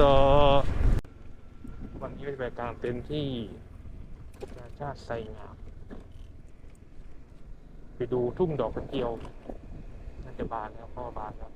ต่อ วันนี้เราจะไปกลางเต็นท์ที่อุทยานชาติไซงามไปดูทุ่งดอกกระเจียวน่าจะบานแล้วพ่อบานแล้ว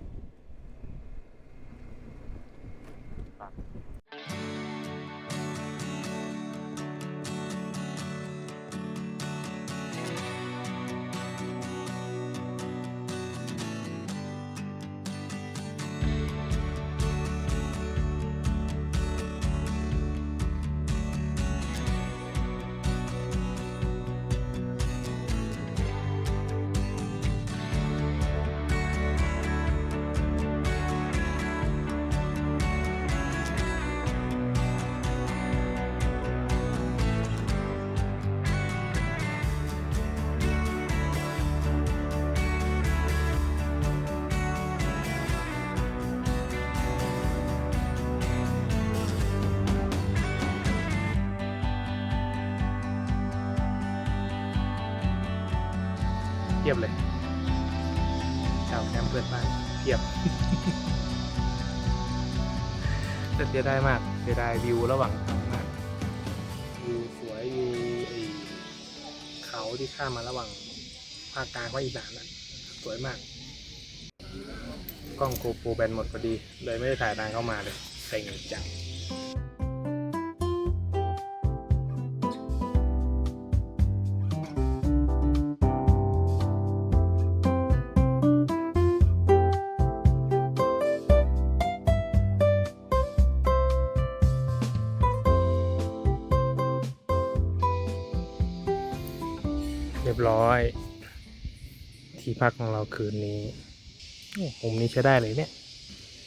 สียดายมากเสียดายวิวระหว่างทางมากวิวสวยวิวไอ้เขาที่ข้ามมาระหว่างภาคกลางภาคอีสานน่ะสวยมาก กล้องโกโปรแบนหมดพอดี เลยไม่ได้ถ่ายทางเข้ามาเลยเซ็งจัง รียบร้อย ที่พักของเราคืนนี้โอ้มุมนี้ใช้ได้เลยเนี่ย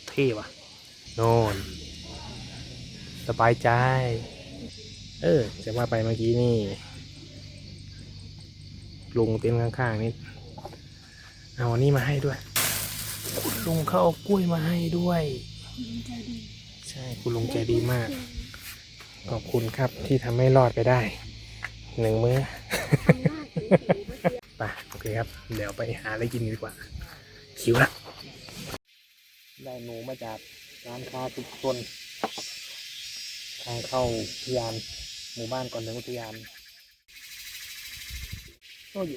เท่ว่ะ โน่น สบายใจ เออ จะว่าไปเมื่อกี้นี่ลุงเต็นท์ข้างๆนี่เอาอันนี้มาให้ด้วยคุณลุงเขาเอากล้วยมาให้ด้วย ใช่คุณลุงใจดีมาก ขอบคุณครับที่ทำให้รอดไปได้ หนึ่งมื้อ ไปโอเคครับ เดี๋ยวไปหาอะไรกินดีกว่าคิวละได้หนูมาจากร้านค้าทุกคนทางเข้าพยานหมู่บ้านก่อนถึงอุทยานโอ้ย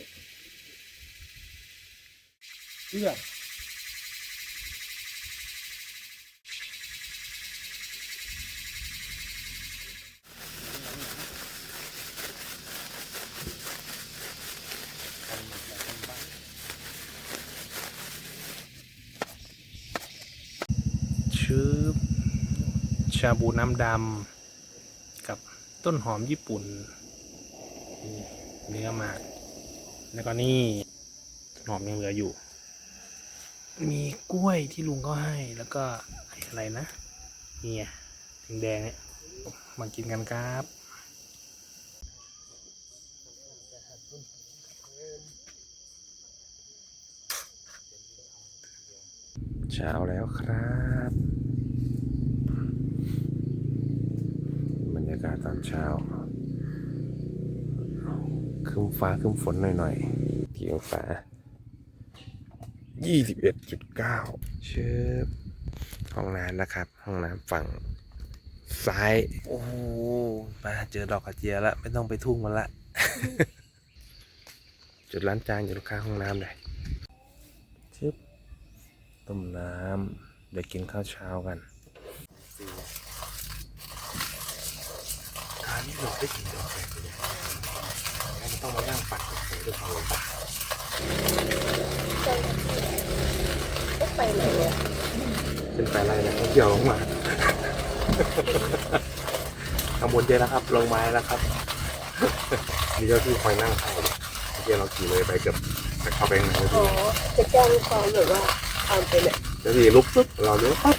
เลือกชื่อ ชาบูน้ำดำกับต้นหอมญี่ปุ่น เนื้อหมาก แล้วก็นี่ต้นหอมยังเหลืออยู่ มีกล้วยที่ลุงก็ให้แล้วก็อะไรนะเนี่ยแดงเนี่ยมากินกันครับเช้าแล้วครับ บรรยากาศ ตอนเช้าครึ้มฟ้าครึ้มฝนหน่อยๆเทียงฟ้า21.9 เชิบห้องน้ำนะครับ ห้องน้ำฝั่งซ้าย โอ้โหมาเจอดอกกระเจียแล้ว ไม่ต้องไปทุ่งมันละ จุดล้างจานอยู่ข้างห้องน้ำเลยชึบต้มน้ำเดี๋ยวกินข้าวเช้ากัน การที่เราได้กินกาแฟเนี่ยไม่ต้องมานั่งปัดกาแฟด้วยความลำบากก็ไปเลยอะเป็นไปอะไรนะต้องเกี่ยวลงมาขบวนเจแล้วครับ ลงไม้แล้วครับนี่เจ้าที่คอยนั่งให้เมื่อกี้เราขี่เลยไปเกือบจะเข้าไปข้างในแล้วอ๋อจะแจ้งความหรือว่าความเป็นอะเจ้าที่ลุกปุ๊บเราเลี้ยวปั๊บ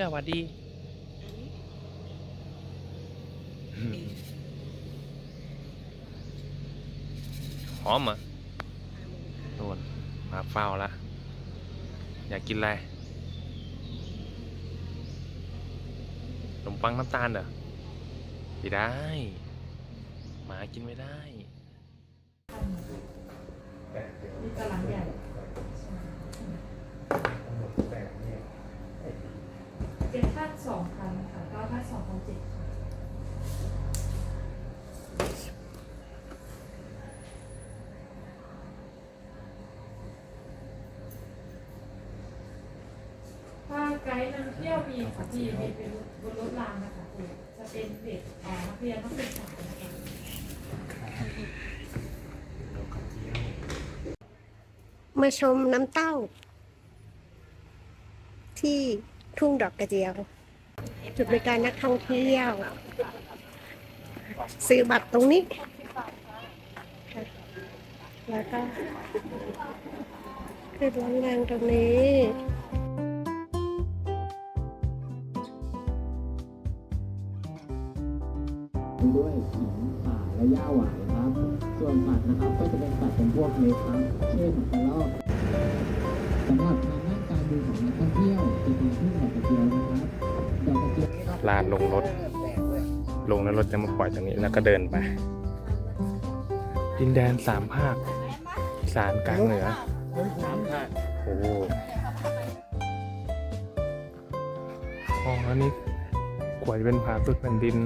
สวัสดี หอมเหรอะโดนมาเฝ้าละ อยากกินอะไรขนมมปังน้ำตาลเหรอไม่ได้ หมากินไม่ได้ นี่กำลังใหญ่ เจ็ดพัน สองพันค่ะเก้าพันสองพันเจ็ดค่ะถ้าไกด์นำเที่ยวมีค่ะพี่มีเป็นบนรถรางนะคะพี่จะเป็นเด็กอ่านักเรียนนักศึกษานะคะมาชมน้ำเต้า ที่ทุ่งดอกกระเจียว จุดบริการนักท่องเที่ยว ซื้อบัตรตรงนี้ แล้วก็ขึ้นรถรงตรงนี้ด้วยหินป่าและหญ้าหวานครับ ส่วนสัตว์นะครับก็จะเป็นสัตว์เป็นพวกเล็กครับ เช่นกระรอกสำหรับทางด้านการดูของนักท่องเที่ยวจะเป็นที่ดอกกระเจียวนะครับ ลานลงรถ ลงแล้วรถจะมาปล่อยตรงนี้แล้วก็เดินไป ดินแดนสามภาคสานกลางเหนือโอ้โหอ๋ออันนี้กว่าจะเป็นผาสุดแผ่นดิน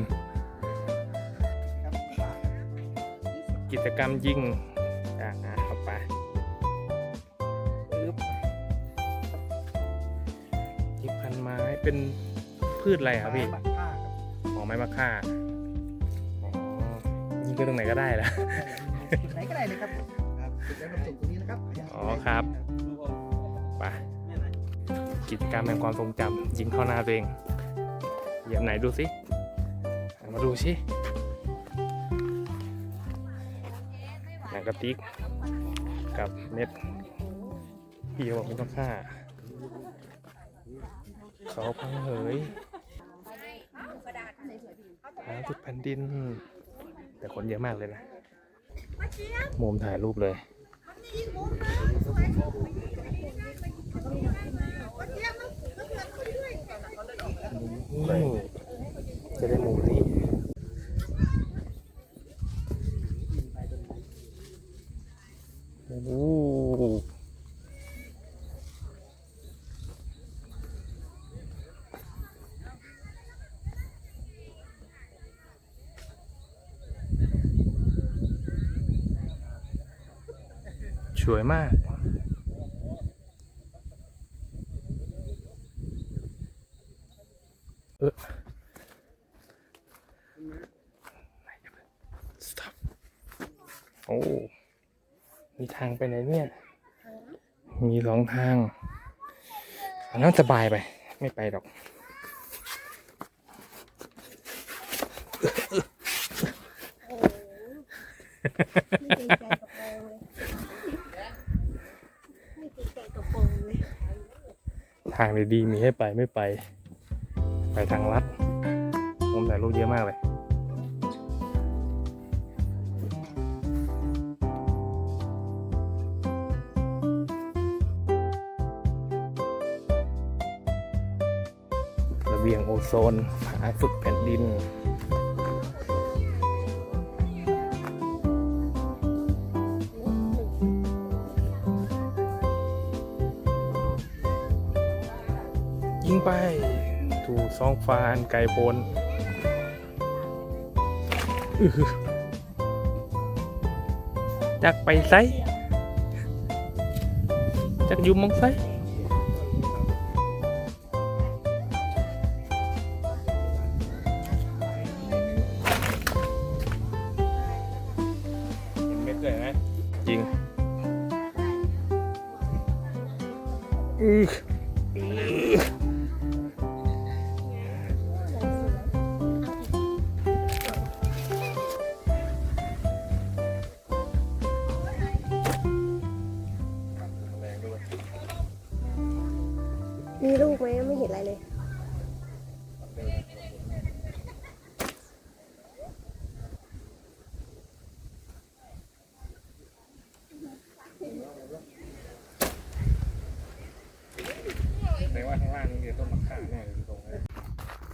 กิจกรรมยิ่ง พืชอะไรครับพี่อ๋อไม้มะค่าอ๋อยิงก็ตรงไหนก็ได้ละจุดไหนก็ได้เลยครับครับจุดแล้วก็ส่งตรงนี้นะครับอ๋อครับไปกิจกรรมแห่งความทรงจำยิงเข้าหน้าตัวเองเหยียบไหนดูสิหันมาดูสิหนังกระติกกับเม็ดพี่บอกไม่ต้องฆ่าเขาพังเหย หาจุดแผ่นดิน แต่คนเยอะมากเลยนะมุมถ่ายรูปเลยนี่จะได้มุมนี้ โอ้โห สวยมาก เออ stop โอ้ มีทางไปไหนเนี่ย มีสองทางอันนั้นสบายไป ไม่ไปหรอก ไม่ดีใจกับโปรงเลยไม่ดีใจกับโปรงเลย ทาง ดีๆ มีให้ไปไม่ไป ไปทางลัดมุมถ่ายรูปเยอะมากเลยระเบียงโอโซนผาสุดแผ่นดิน ถูกซองฟ้าอันไกลโพ้นจักไปไซจักอยู่มองไซ มีลูกไหมไม่เห็นอะไรเลย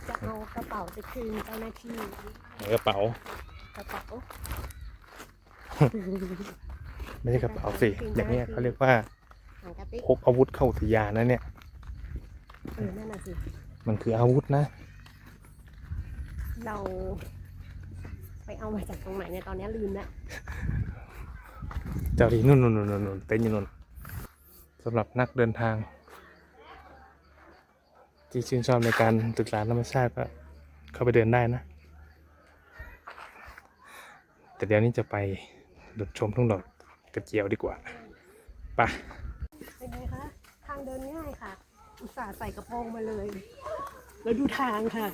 จะเอากระเป๋าไปคืนเจ้าหน้าที่กระเป๋า กระเป๋า ไม่ใช่กระเป๋าสิ อย่างเนี้ยเขาเรียกว่าพกอาวุธเข้าอุทยานนะเนี่ย ออนั่นน่ะสิ มันคืออาวุธนะ เรา ไปเอามาจากตรงไหนเนี่ยตอนนี้ลืมแล้วเจ้าที่นู่นนู่นนู่นนู่นเต็นท์อยู่นู่นสำหรับนักเดินทาง ที่ชื่นชอบในการศึกษาธรรมชาติก็เข้าไปเดินได้นะ แต่เดี๋ยวนี้จะไปดูชมทุ่งดอกกระเจียวดีกว่าไปเป็นไงคะ ทางเดินง่ายค่ะ อุตส่าห์ใส่กระโปรงมาเลย แล้วดูทางค่ะ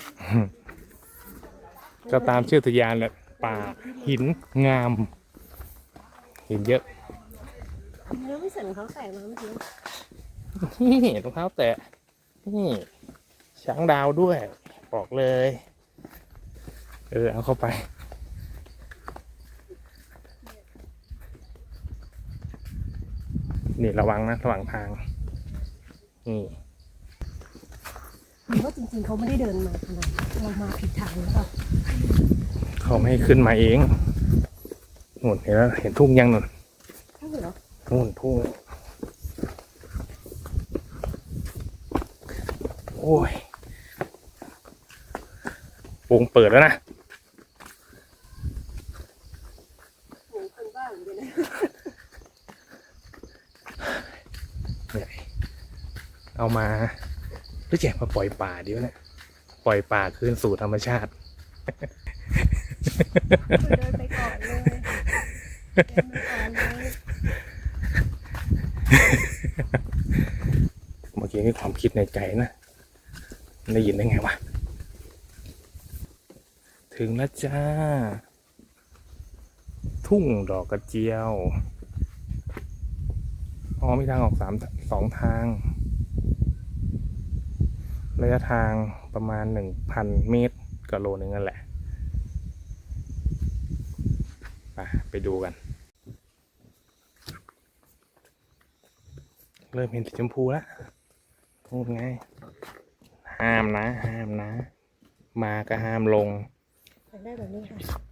ก็ตามชื่ออุทยานแหละป่าหินงาม หินเยอะเนื้อไม่ใส่รองเท้าแตะมาเมื่อกี้นี่รองเท้าแตะนี่ช้างดาวด้วยบอกเลย เออเอาเข้าไปนี่ระวังนะระหว่างทางนี่ หรือว่าจริงๆเขาไม่ได้เดินมาขนาดนั้นเรามาผิดทางหรือเปล่าเขาไม่ให้ขึ้นมาเองนู่นเห็นแล้วเห็นทุ่งยังนู่นใช่เหรอนู่นทุ่งโอ้ยวงเปิดแล้วนะโอ้คนบ้าเหมือนกันนะเหนื่อยเอามา หรือจะมาปล่อยป่าดีวะเนี่ยปล่อยป่าคืนสู่ธรรมชาติเดินไปก่อนเลยเดินไปก่อนเลยเมื่อกี้นี่ความคิดในใจนะได้ยินได้ไงวะถึงแล้วจ้า ทุ่งดอกกระเจียวอ๋อมีทางออกสามสองทาง ระยะทางประมาณหนึ่งพันเมตรก็โลนึงนั่นแหละไปไปดูกัน เริ่มเห็นสีชมพูแล้วพูดไง ห้ามนะ ห้ามนะ มาก็ห้ามลงได้แบบนี้ค่ะ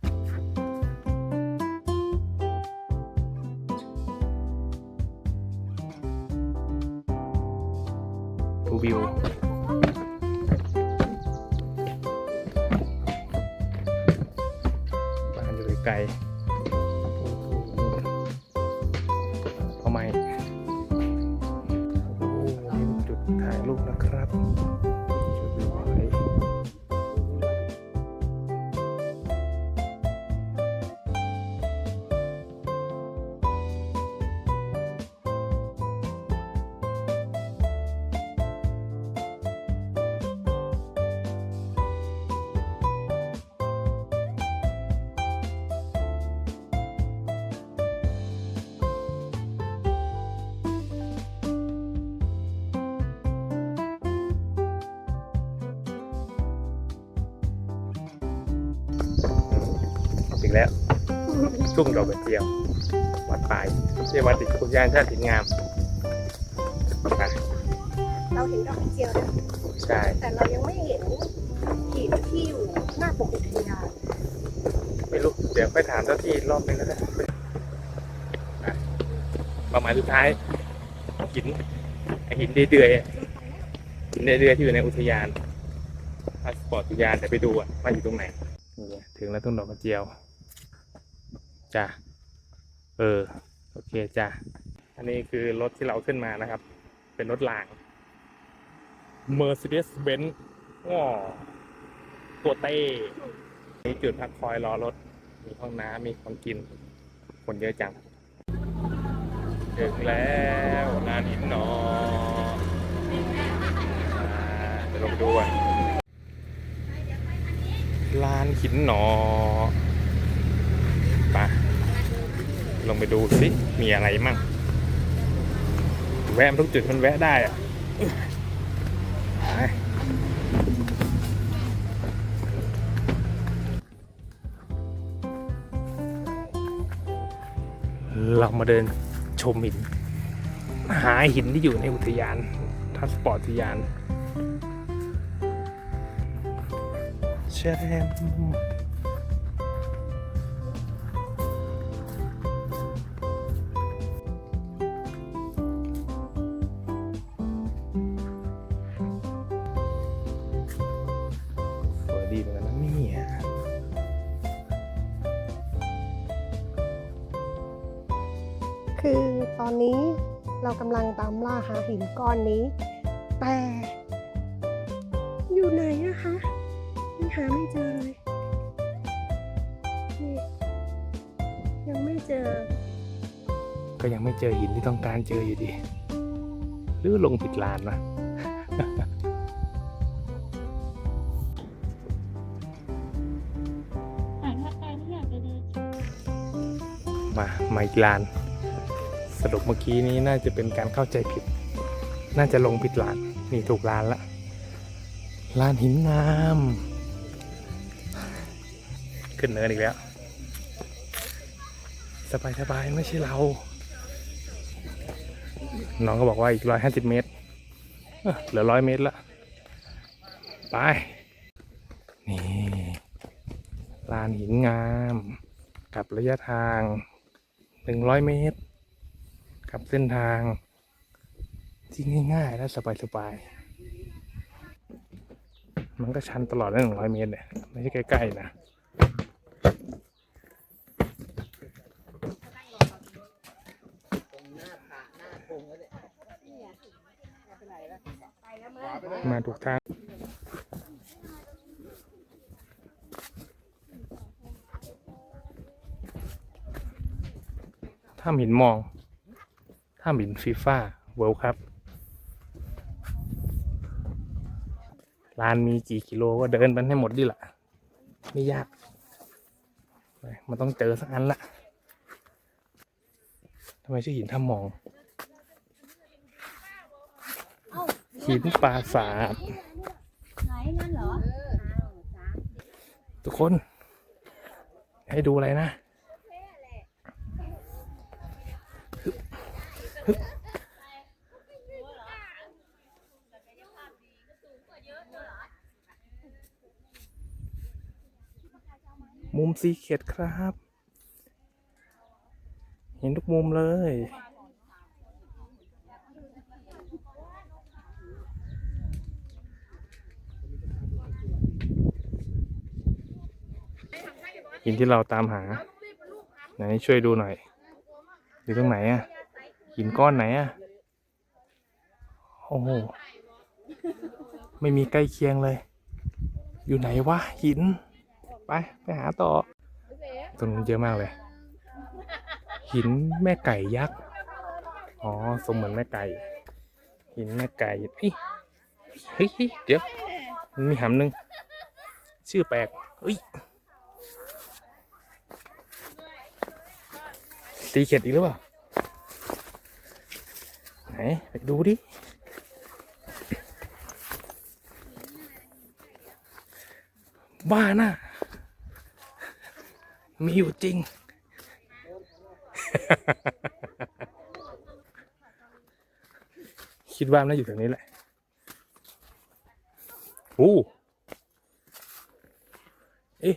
แล้ว ทุ่งดอกกระเจียว วัดปลายเรียกวัดติดอุทยานชาติหินงามอะเราเห็นดอกกระเจียวนะใช่แต่เรายังไม่เห็นหินที่อยู่หน้าปกอุทยานไม่รู้เดี๋ยวไปถามเจ้าที่รอบนึงแล้วกันอะประมาณสุดท้ายหินไอหินเดือยๆอะหินเดือยๆที่อยู่ในอุทยานพาสปอร์ตอุทยานเดี๋ยวไปดูอะว่าอยู่ตรงไหนนี่ไงถึงแล้วทุ่งดอกกระเจียว จ้ะเออโอเคจ้ะอันนี้คือรถที่เราขึ้นมานะครับ เป็นรถราง Mercedes-Benz ว้าวตัวเต้มีจุดพักคอยรอรถ มีห้องน้ำมีของกิน คนเยอะจังถึงแล้วลานหินหนออ่าลงดูกันลานหินหนอ ลงไปดูสิมีอะไรมั่งแวะทุกจุดมันแวะได้อะเรามาเดินชมหิน หาหินที่อยู่ในอุทยานทัสปอร์ตอุทยานเชอแรม อนนี้ แต่อยู่ไหนอะคะยังหาไม่เจอเลยนี่ยังไม่เจอ ก็ยังไม่เจอหินที่ต้องการเจออยู่ดี หรือลงผิดลานนะหายถ้าใครที่อยากจะเดินมามาอีกลาน สรุปเมื่อกี้นี้น่าจะเป็นการเข้าใจผิด น่าจะลงผิดลาน นี่ถูกลานละลานหินงาม ขึ้นเนินอีกแล้ว สบายสบายๆไม่ใช่เรา น้องก็บอกว่าอีกร้อยห้าสิบเมตรเอ้อเหลือร้อยเมตรละ ไป นี่ ลานหินงาม กับระยะทางหนึ่งร้อยเมตร กับเส้นทาง ที่ง่าย ๆ และสบายๆ มันก็ชันตลอดนะหนึ่งร้อยเมตรเนี่ยไม่ใช่ใกล้ ๆ นะมาถูกทางถ้าหินมอง ถ้าหินฟีฟ่าเวิลด์ครับ ลานมีกี่กิโลก็เดินไปให้หมดดิละไม่ยากไปมันต้องเจอสักอันละทำไมชื่อหินถ้ามอง หินปราสาทไหนนั่นเหรอทุกคน ให้ดูอะไรนะฮึบฮึบมุม ซีเข็ดครับ เห็นทุกมุมเลยหินที่เราตามหา ไหนช่วยดูหน่อย อยู่ตรงไหนอะหินก้อนไหนอะโอ้โห ไม่มีใกล้เคียงเลย อยู่ไหนวะหิน ไป ไปหาต่อตรงนู้นเยอะมากเลย หินแม่ไก่ยักษ์ อ๋อสมเหมือนแม่ไก่ หินแม่ไก่เฮ้ยเฮ้ยเดี๋ยวมีหำหนึ่งชื่อแปลกเฮ้ยตีเข็ดอีกหรือเปล่า ไหนไปดูดิ บ้าน่ะ มีอยู่จริง คิดว่ามันน่าอยู่แถวนี้แหละโอ้เอ๊ะ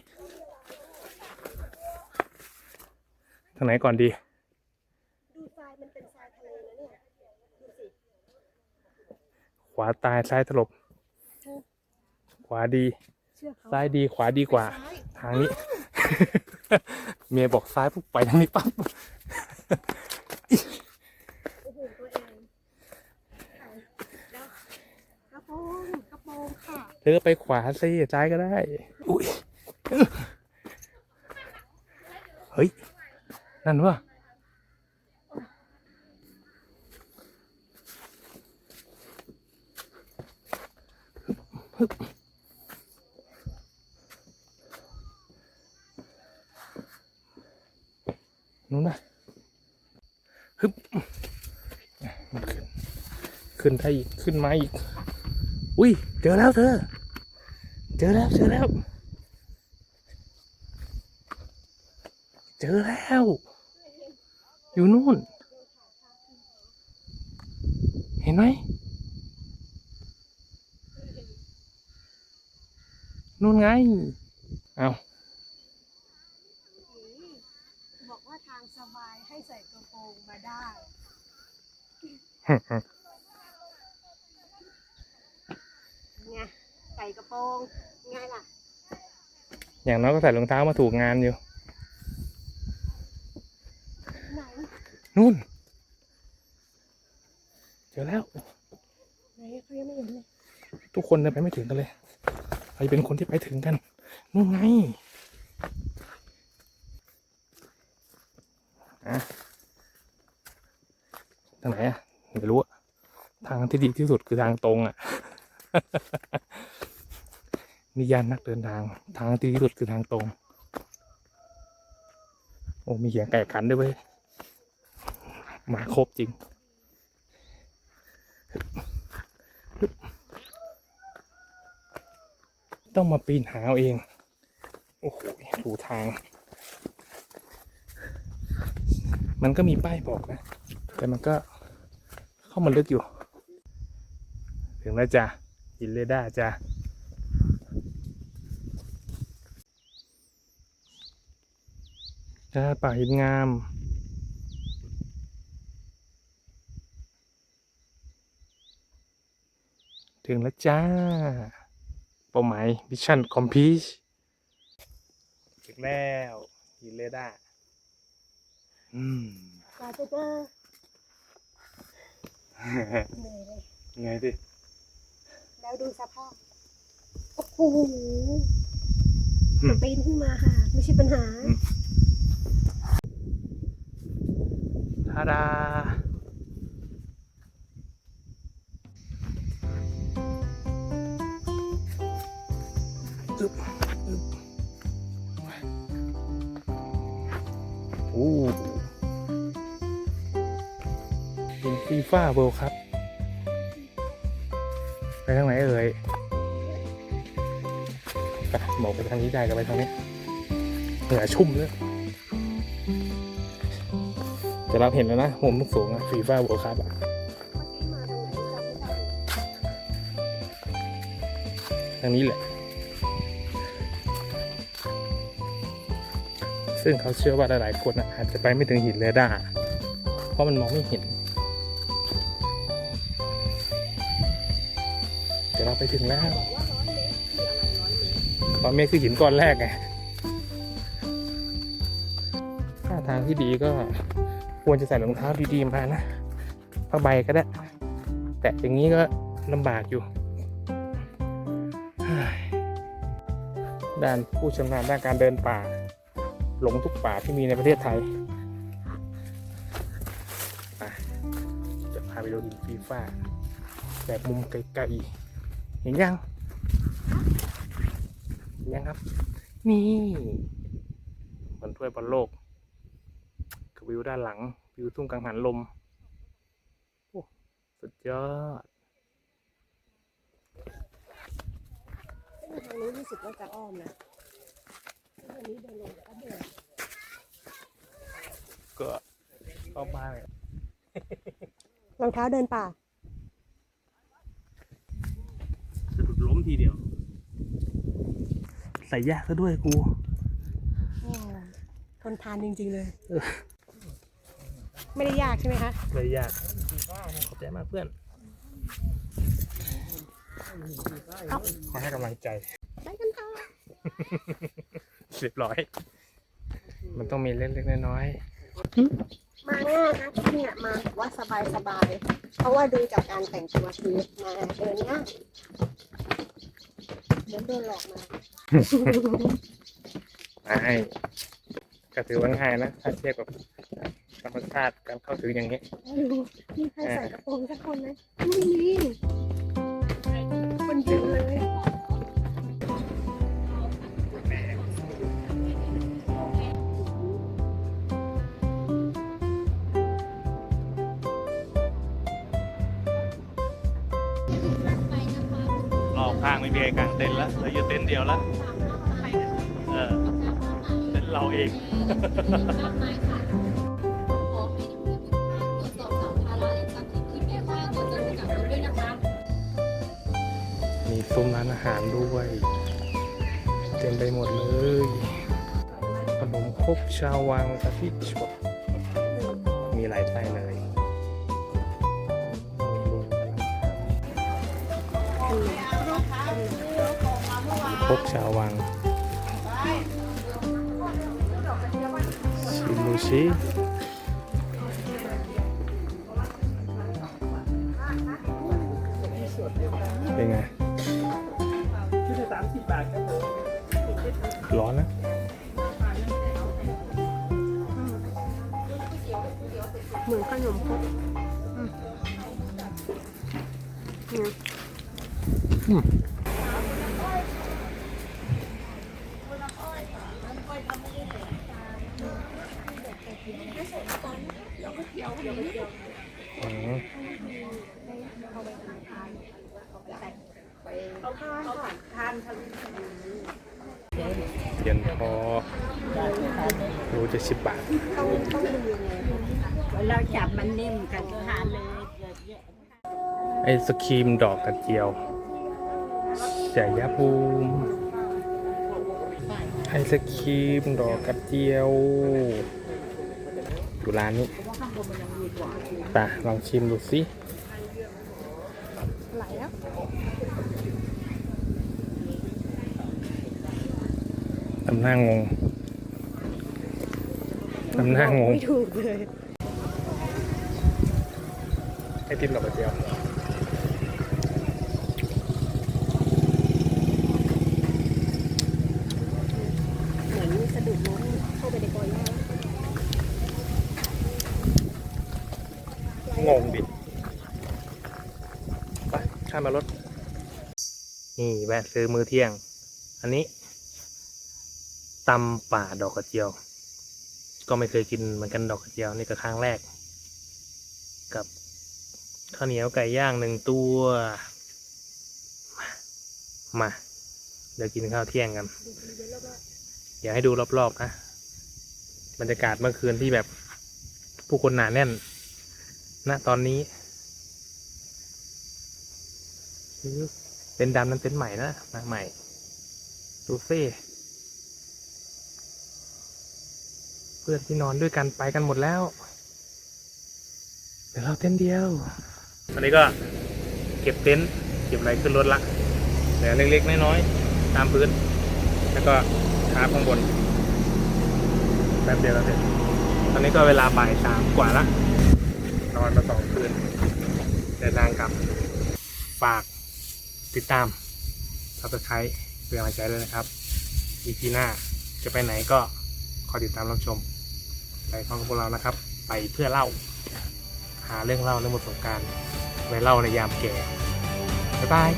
ทางไหนก่อนดี ดูทรายมันเป็นทรายทะเลนะเนี่ยดูสิขวาตายซ้ายถลบ ขวาดี เชื่อเขาซ้ายดีขวาดีกว่า ทางนี้ เมียบอกซ้ายปุ๊บไปทางนี้ปั๊บโอ้โหตัวเองแล้วกระโปรงกระโปรงค่ะเธอไปขวาสิซ้ายก็ได้ อุ้ยเฮ้ย นั่นวะฮึบ นู้นนะฮึบมันขึ้น ขึ้นได้อีก ขึ้นมาอีก อุ้ย เจอแล้วเธอ เจอแล้วเจอแล้ว เจอแล้ว อยู่นู่น เห็นไหมนู่นไง เอา บอกว่าทางสบายให้ใส่กระโปรงมาได้ ไงใส่กระโปรงไงล่ะ อย่างน้อยก็ใส่รองเท้ามาถูกงานอยู่ไหนนู่นเจอแล้วไหนเขายังไม่เห็นเลยทุกคนเดินไปไม่ถึงกันเลยใครเป็นคนที่ไปถึงกันนู่นไงอะทางไหนอะไม่รู้อะทางที่ดีที่สุดคือทางตรงอะ นิยานนักเดินทาง ทางที่ดีที่สุดคือทางตรง โอ้ มีเขียงไก่ขันด้วยเว้ย มาครบจริง ต้องมาปีนหาเอาเอง โอ้โหดูทาง มันก็มีป้ายบอกนะ แต่มันก็เข้ามาลึกอยู่ ถึงแล้วจ้ะหินเรดาร์ จ้ะจ้าป่าหินงาม ถึงแล้วจ้า เป้าหมายมิชชั่นคอมพลีทถึงแล้วหินเรดาร์อืมกว่าจะเจอเหนื่อยเลยไงดิแล้วดูสภาพโอ้โหจะปีนขึ้นมาค่ะ ไม่ใช่ปัญหา ทาดาอึบอึ๊บโอ้เป็นฟีฟ่าเวิลด์ครับ ไปทางไหนเอ่ยไปบอกไปทางนี้ได้ก็ไปทางนี้เหงื่อชุ่มเลย แต่เราเห็นแล้วนะมุมสูงอะฟีฟ่าเวิลด์คัพอะทางไหนจำไม่ได้ทางนี้แหละ ซึ่งเขาเชื่อว่าหลายๆคนอะอาจจะไปไม่ถึงหินเรดาร์เพราะมันมองไม่เห็นแต่เราไปถึงแล้วบอกว่าร้อยเมตรคืออะไรร้อยเมตรตอนเมฆคือหินก้อนแรกไงถ้าทางที่ดีก็ ควรจะใส่รองเท้าดีๆมานะผ้าใบก็ได้ แต่อย่างนี้ก็ลำบากอยู่ ด้านผู้ชำนาญด้านการเดินป่า หลงทุกป่าที่มีในประเทศไทยจะพาไปดูหินฟีฟ้า แบบมุมไกลๆเห็นยังเห็นยังครับ นี่เหมือนถ้วยบอลโลก วิวด้านหลัง วิวทุ่งกังหันลมโอ้สุดยอดซึ่งทางนี้รู้สึกว่าจะอ้อมนะทางนี้เดินลงก็เดินก็เข้าบ้านเลยรองเท้าเดินป่าสะดุดล้มทีเดียว ใส่ยากซะด้วยกูโอ้ทนทานจริงๆเลยเออ ไม่ได้ยากใช่ไหมคะเลยยากขอบใจมากเพื่อน ขอให้กำลังใจ ไปกันค่ะเรียบร้อย มันต้องมีเล็กๆน้อยมาง่ายนะที่เนี่ยมาแบบว่าสบายๆเพราะว่าดูจากการแต่งตัวคือมาเดินง่ายเดินโดนหลอกมาๆง่ายก็ถือว่าง่ายนะ ถ้าเทียบกับ ธรรมชาติการเข้าถึงอย่างนี้มีใครใส่กระโปรงสักคนไหมไม่มีคนเดียวเลยรอบข้างไม่มีใครกางเต็นท์แล้วเราอยู่เต็นท์เดียวแล้วเออเต็นท์เราเองานอาหารด้วย เต็มไปหมดเลยขนมครกชาววังกะทิสดมีหลายไส้เลยครกชาววังชิมดูสิ เทียนพอรู้จะสิบบาท เราจับมันนิ่มกันทานเลยเยอะไอศครีมดอกกระเจียวสายยาภูมิไอศครีมดอกกระเจียวอยู่ร้านนี้ไปลองชิมดูสิ ไหลแล้ว ทำหน้างงทำหน้างง ไม่ถูกเลย ไอติมดอกกระเจียวเหมือนสะดุดล้มเข้าไปในกอหญ้างงดิไปข้ามมารถ นี่แวะซื้อมือเที่ยง อันนี้ ตำป่าดอกกระเจียว ก็ไม่เคยกินเหมือนกันดอกกระเจียวนี่ก็ครั้งแรก กับข้าวเหนียวไก่ย่างหนึ่งตัว มามาเดี๋ยวกินข้าวเที่ยงกัน อยากให้ดูรอบๆนะบรรยากาศเมื่อคืนที่แบบผู้คนหนาแน่นณตอนนี้เป็นดำนั้นเต็นใหม่นะมาใหม่ ดูซิเพื่อนที่นอนด้วยกันไปกันหมดแล้วเดี๋ยวเราเต็นเดียวตอนนี้ก็เก็บเต็นท์เก็บอะไรขึ้นรถละเหลือเล็กๆน้อยๆตามพื้น แล้วก็ทาข้างบนแป๊บเดียวแล้วเสร็จตอนนี้ก็เวลาบ่ายสามกว่าละนอนมาสองคืนเดินทางกลับ ฝากติดตามซับสไครต์เป็นกำลังใจด้วยนะครับ EP หน้าจะไปไหนก็คอยติดตามรับชม ไปพร้อมกับพวกเรานะครับ ไปเพื่อเล่า หาเรื่องเล่าในบทสงกรารไว้เล่าในยามแก่บ๊ายบาย